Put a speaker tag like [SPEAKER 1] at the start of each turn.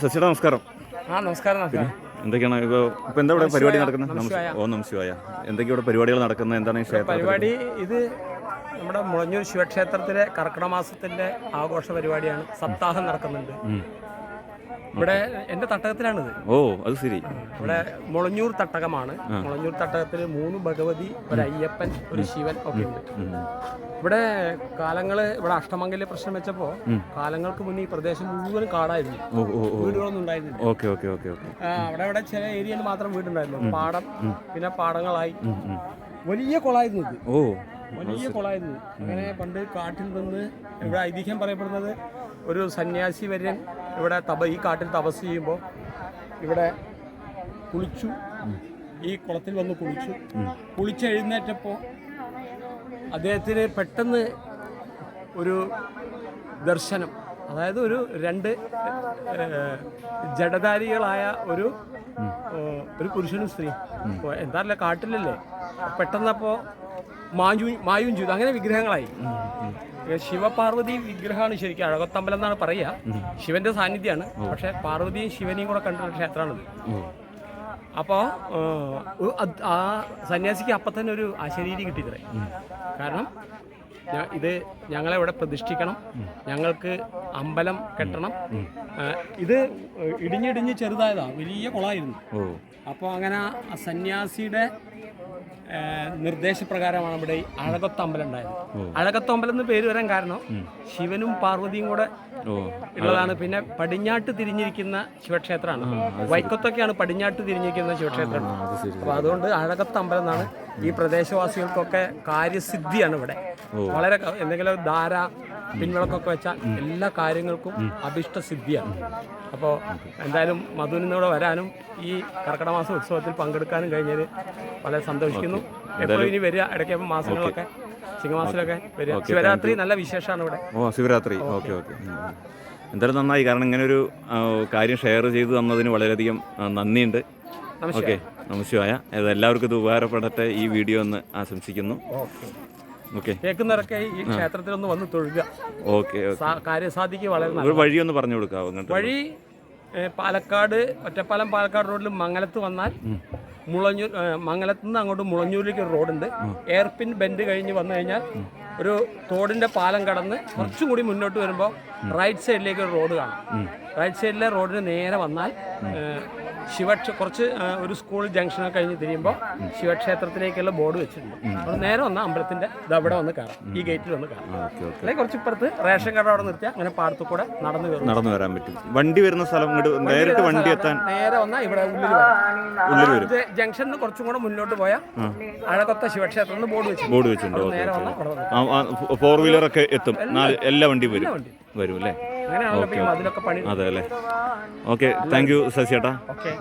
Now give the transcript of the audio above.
[SPEAKER 1] ശശിയുടെ നമസ്കാരം.
[SPEAKER 2] ആ നമസ്കാരം നമസ്കാരം.
[SPEAKER 1] എന്തൊക്കെയാണ് ഇപ്പോൾ ഇപ്പോൾ എന്താ ഇവിടെ പരിപാടി നടക്കുന്നത്? ഓ നമസ്കായ എന്തൊക്കെയാണ് ഇവിടെ പരിപാടികൾ നടക്കുന്നത്? എന്താണ് ഈ ക്ഷേത്രം
[SPEAKER 2] പരിപാടി ഇത് നമ്മുടെ മുളഞ്ഞൂർ ശിവക്ഷേത്രത്തിലെ കർക്കിടമാസത്തിന്റെ ആഘോഷ പരിപാടിയാണ്. സപ്താഹം നടക്കുന്നുണ്ട്. ഇവിടെ എന്റെ തട്ടകത്തിലാണിത്.
[SPEAKER 1] ഓ അത് ശരി.
[SPEAKER 2] ഇവിടെ മുളഞ്ഞൂർ തട്ടകമാണ്. മുളഞ്ഞൂർ തട്ടകത്തിൽ മൂന്ന് ഭഗവതി ഒരു അയ്യപ്പൻ ഒരു ശിവൻ ഒക്കെ ഉണ്ട്. ഇവിടെ കാലങ്ങൾ ഇവിടെ അഷ്ടമംഗല്യ പ്രശ്നം വെച്ചപ്പോ കാലങ്ങൾക്ക് മുന്നേ ഈ പ്രദേശം മുഴുവൻ കാടായിരുന്നു. വീടുകളൊന്നും ഉണ്ടായിരുന്നില്ല.
[SPEAKER 1] Okay okay okay okay.
[SPEAKER 2] ആ, അവിടെ ഇവിടെ ചില ഏരിയയിൽ മാത്രം വീടുണ്ടായിരുന്നു. പാടം പിന്നെ പാടങ്ങളായി. വലിയ കുളമായിരുന്നു ഇത്.
[SPEAKER 1] ഓ.
[SPEAKER 2] വലിയ കുളമായിരുന്നു അങ്ങനെ പണ്ട് കാട്ടിൽ നിന്ന് ഇവിടെ ഐതിഹ്യം പറയപ്പെടുന്നത് ഒരു സന്യാസി വര്യൻ ഇവിടെ തപ ഈ കാട്ടിൽ തപസ് ചെയ്യുമ്പോൾ ഇവിടെ കുളിച്ചു. ഈ കുളത്തിൽ വന്ന് കുളിച്ചു. കുളിച്ചെഴുന്നേറ്റപ്പോൾ അദ്ദേഹത്തിന് പെട്ടെന്ന് ഒരു ദർശനം അതായത് ഒരു രണ്ട് ജഡധാരികളായ ഒരു ഒരു പുരുഷനും സ്ത്രീ എന്താ കാട്ടിലല്ലേ. പെട്ടെന്നപ്പോൾ മായു മായും ചെയ്തു അങ്ങനെ വിഗ്രഹങ്ങളായി. ശിവപാർവതി വിഗ്രഹമാണ് ശരിക്കും അഴകത്തമ്പലം എന്നാണ് പറയുക. ശിവന്റെ സാന്നിധ്യമാണ്. പക്ഷെ പാർവതിയും ശിവനെയും കൂടെ കണ്ടുള്ള ക്ഷേത്രമാണിത്.
[SPEAKER 1] അപ്പോ
[SPEAKER 2] അപ്പോൾ ആ സന്യാസിക്ക് അപ്പം തന്നെ ഒരു അശരീരി കിട്ടിയിത്രേ. കാരണം ഇത് ഞങ്ങളെ ഇവിടെ പ്രതിഷ്ഠിക്കണം. ഞങ്ങൾക്ക് അമ്പലം കെട്ടണം. ഇത് ഇടിഞ്ഞിടിഞ്ഞ് ചെറുതായതാ. വലിയ കുളമായിരുന്നു അപ്പോൾ അങ്ങനെ സന്യാസിയുടെ നിർദ്ദേശപ്രകാരമാണ് ഇവിടെ ഈ അഴകത്തമ്പലം ഉണ്ടായത്. അഴകത്തമ്പലം എന്ന് പേര് വരാൻ കാരണം ശിവനും പാർവതിയും കൂടെ ഉള്ളതാണ്. പിന്നെ പടിഞ്ഞാട്ട് തിരിഞ്ഞിരിക്കുന്ന ശിവക്ഷേത്രമാണ്. വൈക്കത്തൊക്കെയാണ് പടിഞ്ഞാട്ട് തിരിഞ്ഞിരിക്കുന്ന ശിവക്ഷേത്രം.
[SPEAKER 1] അപ്പോൾ
[SPEAKER 2] അപ്പൊ അതുകൊണ്ട് അഴകത്തമ്പലം എന്നാണ് ഈ പ്രദേശവാസികൾക്കൊക്കെ കാര്യസിദ്ധിയാണ് ഇവിടെ. വളരെ എന്തെങ്കിലും ധാര പിൻവിളക്കൊക്കെ വെച്ചാൽ എല്ലാ കാര്യങ്ങൾക്കും അഭിഷ്ട സിദ്ധിയാണ്. അപ്പോൾ എന്തായാലും മധുവിനോട് വരാനും ഈ കർക്കിടക മാസ ഉത്സവത്തിൽ പങ്കെടുക്കാനും കഴിഞ്ഞതിൽ വളരെ സന്തോഷിക്കുന്നു. എപ്പോഴും ഇനി വരിക. ഇടയ്ക്ക് മാസങ്ങളൊക്കെ ചിങ്ങമാസത്തിലൊക്കെ വരിക. ശിവരാത്രി നല്ല വിശേഷമാണ് ഇവിടെ.
[SPEAKER 1] ഓ ശിവരാത്രി. ഓക്കെ. ഓക്കെ എന്തായാലും നന്നായി. കാരണം ഇങ്ങനെ ഒരു കാര്യം ഷെയർ ചെയ്ത് തന്നതിന് വളരെയധികം നന്ദിയുണ്ട്. ഓക്കെ. നമസ്കാരം. എല്ലാവർക്കും ഇത് ഉപകാരപ്പെടട്ടെ ഈ വീഡിയോ ഒന്ന് ആശംസിക്കുന്നു.
[SPEAKER 2] കേൾക്കുന്നവരൊക്കെ ഈ ക്ഷേത്രത്തിൽ ഒന്ന് വന്ന് തൊഴുക.
[SPEAKER 1] ഓക്കെ
[SPEAKER 2] കാര്യസാധിക്ക് വളരെ
[SPEAKER 1] വഴി ഒന്ന് പറഞ്ഞു കൊടുക്കാം
[SPEAKER 2] വഴി പാലക്കാട് ഒറ്റപ്പാലം പാലക്കാട് റോഡിൽ മംഗലത്ത് വന്നാൽ മുളഞ്ഞൂർ മംഗലത്ത് നിന്ന് അങ്ങോട്ട് മുളഞ്ഞൂരിലേക്ക് ഒരു റോഡുണ്ട്. എയർപിൻ ബെൻഡ് കഴിഞ്ഞ് വന്നു കഴിഞ്ഞാൽ ഒരു തോടിന്റെ പാലം കടന്ന് കുറച്ചും കൂടി മുന്നോട്ട് വരുമ്പോൾ റൈറ്റ് സൈഡിലേക്ക് ഒരു റോഡ് കാണാം. റൈറ്റ് സൈഡിലെ റോഡിന് നേരെ വന്നാൽ ശിവക്ഷ കുറച്ച് ഒരു സ്കൂൾ ജംഗ്ഷനൊക്കെ കഴിഞ്ഞ് തിരിയുമ്പോൾ ശിവക്ഷേത്രത്തിലേക്കുള്ള ബോർഡ് വെച്ചിട്ടുണ്ട്. അപ്പോൾ നേരെ വന്ന അമ്പലത്തിന്റെ ഇതവിടെ അവിടെ വന്ന് കയറാം ഈ ഗേറ്റിൽ വന്ന് കയറാം അല്ലെങ്കിൽ കുറച്ച് ഇപ്പുറത്ത് റേഷൻ കട അവിടെ നിർത്തിയാൽ അങ്ങനെ പാടത്തു കൂടെ നടന്നു കയറും.
[SPEAKER 1] നടന്നു വരാൻ പറ്റും. വണ്ടി വരുന്ന സ്ഥലം ഇങ്ങോട്ട് നേരിട്ട് വണ്ടി എത്താൻ
[SPEAKER 2] നേരെ വന്നാൽ ഇവിടെ ഉള്ളിൽ
[SPEAKER 1] ഉള്ളിൽ വരും.
[SPEAKER 2] ജംഗ്ഷനിൽ കുറച്ചും കൂടെ മുന്നോട്ട് പോയാൽ അഴകൊത്ത ശിവക്ഷേത്രം ബോർഡ് വെച്ചു
[SPEAKER 1] ബോർഡ് വെച്ചിട്ടുണ്ട്. ഫോർ വീലർ ഒക്കെ എത്തും. എല്ലാ വണ്ടിയും വരും. വരും അല്ലേ?
[SPEAKER 2] അങ്ങനെയാണല്ലോ അതിലൊക്കെ പണി
[SPEAKER 1] അതെ അല്ലേ? ഓക്കെ താങ്ക് യു ശശിയേട്ടാ.
[SPEAKER 2] ഓക്കെ